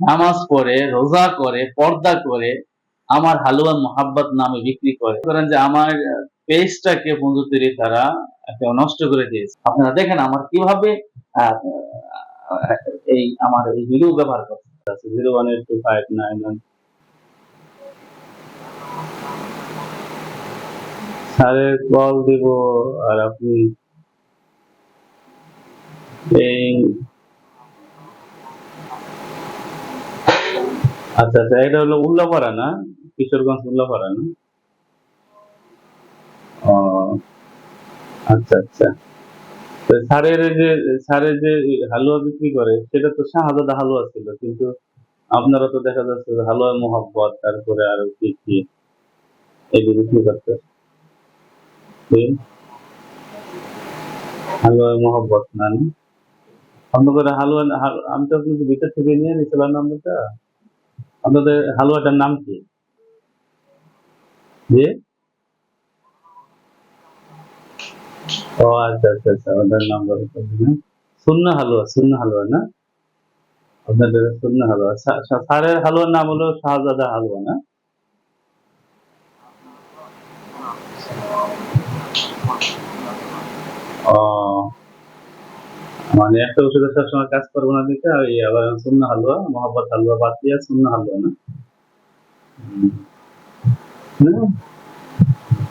নামাজ পড়ে, রোজা করে, পর্দা করে, আমার হালুয়া মোহাব্বত নামে বিক্রি করে। করেন যে আমার পেজটাকে তারা একটা নষ্ট করে দিয়েছে। আপনারা দেখেন আমার কীভাবে এই আমার এই ভিডিও ব্যবহার করছে। Zero one eight two five nine one স্যারের কল দিব আর আপনি এই আচ্ছা আচ্ছা এটা হলো উল্লাপাড়া না? কিশোরগঞ্জ উল্লাপাড়া না? ও আচ্ছা আচ্ছা। তো যে যে হালুয়া বিক্রি করে, সেটা তো হালুয়া ছিল, কিন্তু আপনারা তো দেখা যাচ্ছে হালুয়া মোহাব্বত, তারপরে আরও কি কি এগুলো বিক্রি করতে? হালুয়া মোহাব্বত না? অন্য করে হালুয়া আমি তো আপনাদের ভিতর থেকে নিয়ে নিয়েছিলাম নাম্বারটা। আপনাদের হালুয়াটার নাম কি? যে ও আচ্ছা আচ্ছা আচ্ছা নাম্বার সুন্না হালুয়া সুন্না হালুয়া না? আপনাদের সুন্না হালুয়া। সা- সা- হালুয়ার নাম হলো শাহজাদা হালুয়া না? ও মানে একটা ওষুধের সবসময় কাজ করব না দেখে ওই আবার সুন্না হালুয়া মোহাম্মদ হালুয়া বাদ দিয়ে সুন্না হালুয়া না।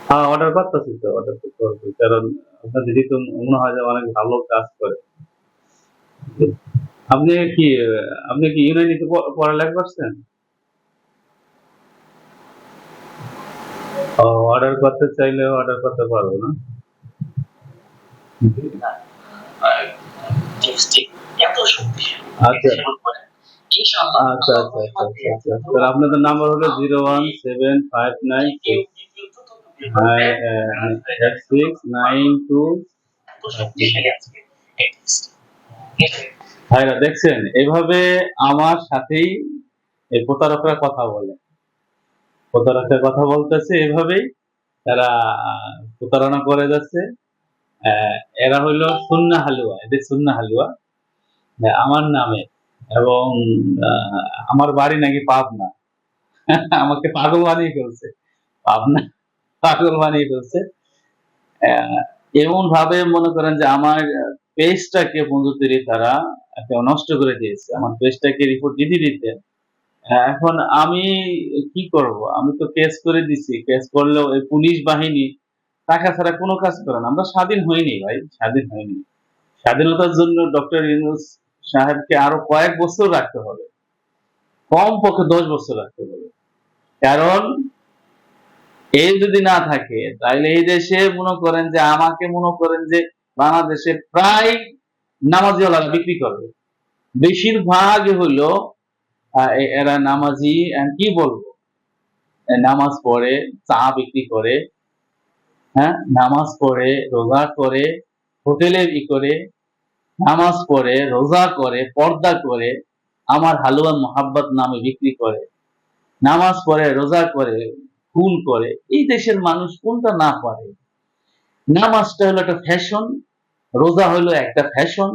হ্যাঁ অর্ডার করতেছি তো অর্ডার তো করব, কারণ আপনাদের দিদি তো মনে হয় যে অনেক ভালো কাজ করে। আপনি কি আপনি কি ইউনানিতে পড়ালেখা করছেন? অর্ডার করতে চাইলে অর্ডার করতে পারব না। লিপস্টিক এত শক্তিশালী আচ্ছা। আচ্ছা আচ্ছা আপনাদের নাম্বার হলো zero one seven five nine six nine two ভাইরা দেখছেন এভাবে আমার সাথেই এই প্রতারকরা কথা বলে। প্রতারকরা কথা বলতেছে এভাবেই তারা প্রতারণা করে যাচ্ছে। এরা হইল সুন্না হালুয়া এদের সুন্না হালুয়া। আমার নামে এবং আমার বাড়ি নাকি পাবনা। আমাকে পাগল বানিয়ে ফেলছে। পাবনা পাগল বানিয়ে ফেলছে। এমন ভাবে মনে করেন যে আমার পেজটাকে বন্ধুদেরই তারা একটা নষ্ট করে দিয়েছে। আমার পেজটাকে রিপোর্ট দিতে দিতে। হ্যাঁ, এখন আমি কি করব? আমি তো কেস করে দিছি। কেস করলেও এই পুলিশ বাহিনী টাকা ছাড়া কোনো কাজ করে না। আমরা স্বাধীন হইনি ভাই স্বাধীন হইনি। স্বাধীনতার জন্য ডক্টর ইউনুস সাহেবকে আরও কয়েক বছর রাখতে হবে। কম পক্ষে দশ বছর রাখতে হবে। কারণ এই যদি না থাকে তাহলে এই দেশে মনে করেন যে আমাকে মনে করেন যে বাংলাদেশে প্রায় নামাজিওয়ালা বিক্রি করবে। বেশিরভাগ আহ, এরা নামাজি কি বলব? নামাজ পড়ে চা বিক্রি করে হ্যাঁ? নামাজ পড়ে, রোজা করে, হোটেলে ই করে, নামাজ পড়ে, রোজা করে, পর্দা করে, আমার হালুয়া মোহাব্বত নামে বিক্রি করে, নামাজ পড়ে, রোজা করে ফুল করে, এই দেশের মানুষ কোনটা না পারে? নামাজটা হলো একটা ফ্যাশন রোজা হলো একটা ফ্যাশন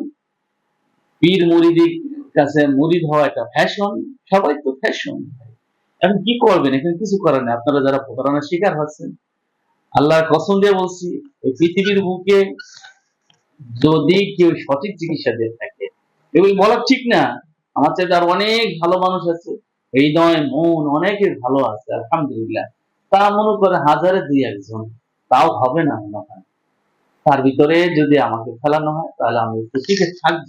পীর মুরিদির কাছে মুরিদ হওয়া একটা ফ্যাশন সবাই তো ফ্যাশন এখন কি করবেন? এখানে কিছু করার নেই। আপনারা যারা প্রতারণার শিকার হচ্ছেন আল্লাহর কসম দিয়ে বলছি, এই পৃথিবীর বুকে যদি কেউ সঠিক চিকিৎসা দিয়ে থাকে এগুলি বলা ঠিক না, আমার চাইতে আর অনেক ভালো মানুষ আছে, হৃদয়, মন অনেকের ভালো আছে, আলহামদুলিল্লাহ। তা মনে করে হাজারে দুই একজন, তাও হবে না মনে হয়। তার ভিতরে যদি আমাকে ফেলানো হয়, তাহলে আমি টিকে থাকব।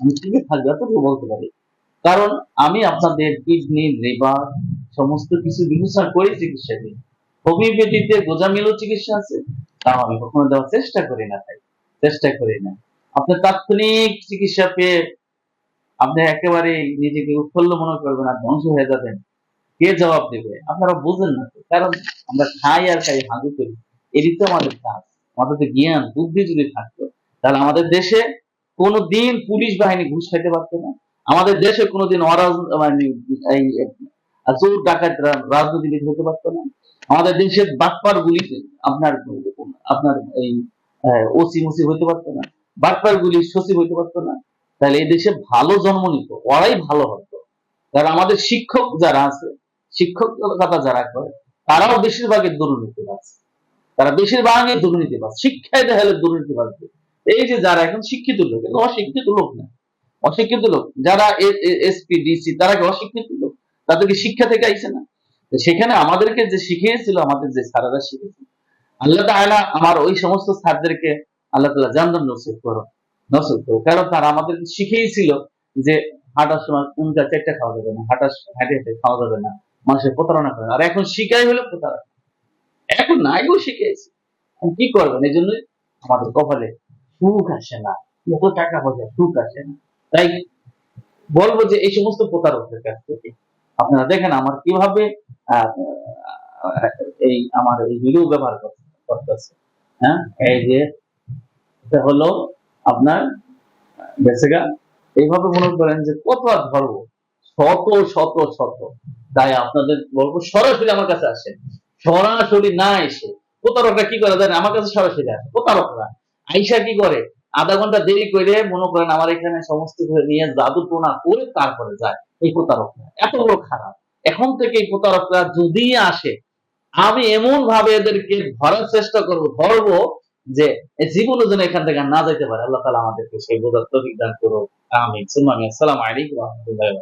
আমি টিকে থাকব, এতটুকু বলতে পারি। কারণ আমি আপনাদের কিডনি, লিভার, সমস্ত কিছু বিবেচনা করে চিকিৎসা দিই। হোমিওপ্যাথিতে গোজামিলও চিকিৎসা আছে, তাও আমি কখনো দেওয়ার চেষ্টা করি না তাই চেষ্টা করি না। আপনি তাৎক্ষণিক চিকিৎসা পেয়ে আপনি একেবারে নিজেকে উৎফুল্ল মনে করবেন আর ধ্বংস হয়ে যাবেন। কে জবাব দেবে? আপনারা বুঝেন না কারণ আমরা খাই আর খাই, হাগু করি। এটি তো আমাদের কাজ। আমাদের জ্ঞান, বুদ্ধি যদি থাকতো, তাহলে আমাদের দেশে কোনোদিন পুলিশ বাহিনী ঘুষ খাইতে পারতো না। আমাদের দেশে কোনোদিন অরাজ মানে চোর ডাকাত রাজনীতিবিদ হতে পারতো না। আমাদের দেশের বাটপার গুলি আপনার আপনার এই ওসি মুসি হইতে পারতো না, বাটপার গুলি সচিব হইতে পারতো না। তাহলে এই দেশে ভালো জন্ম নিত, ওরাই ভালো হতো। যারা আমাদের শিক্ষক যারা আছে, শিক্ষকতা যারা করে, তারাও বেশিরভাগই দুর্নীতিবাজ। তারা বেশিরভাগই দুর্নীতিবাজ শিক্ষায় দেখা হলে দুর্নীতিবাজ। এই যে যারা এখন শিক্ষিত লোক, এগুলো অশিক্ষিত লোক না। অশিক্ষিত লোক, যারা এসপি, ডিসি, তারা কি অশিক্ষিত লোক? তাদেরকে শিক্ষা থেকে আইছে না? সেখানে আমাদেরকে যে শিখিয়েছিল, আমাদের যে স্যারেরা শিখেছে আল্লাহ তাআলা আমার ওই সমস্ত স্যারদেরকে আল্লাহ তাআলা জান্নাত নসিব করো নসিব করো। কারণ তারা আমাদেরকে শিখিয়েছিল যে হাঁটার সময় কোনটা চারটা খাওয়া যাবে না, হাঁটার হাঁটে হেঁটে খাওয়া যাবে না, মানুষের প্রতারণা করে। আর এখন শিখাই হলো প্রতারণা। এখন না আগেও শিখিয়েছি। কি করবেন? এই জন্যই আমাদের কপালে সুখ আসে না। এত টাকা পয়সা, সুখ আসে না। তাই বলব যে এই সমস্ত প্রতারকদের কাছ থেকে আপনারা দেখেন আমার কীভাবে এই আমার এই ভিডিও ব্যবহার করতে- করতেছে। হ্যাঁ? এই যে, এটা হলো আপনার বেসেগা এইভাবে মনে করেন যে কত আর ধরবো? শত শত শত। তাই আপনাদের বলব, সরাসরি আমার কাছে আসেন। সরাসরি না এসে প্রতারকরা কি করে জানেন? আমার কাছে সরাসরি আসে। প্রতারকরা আইসা কি করে? আধা ঘণ্টা দেরি করে মনে করেন আমার এখানে সমস্ত নিয়ে জাদু টোনা করে তারপরে যায় এই প্রতারকরা। এত বড় খারাপ। এখন থেকে এই প্রতারকরা যদি আসে, আমি এমন ভাবে এদেরকে ধরার চেষ্টা করব, ধরবো যে জীবন যেন এখান থেকে না যেতে পারে। আল্লাহ তালা আমাদেরকে সেই বোধার তৌফিক দান করুক। আমি সুমামি আসসালাম আলাইকুম রাহমাতুল্লাহি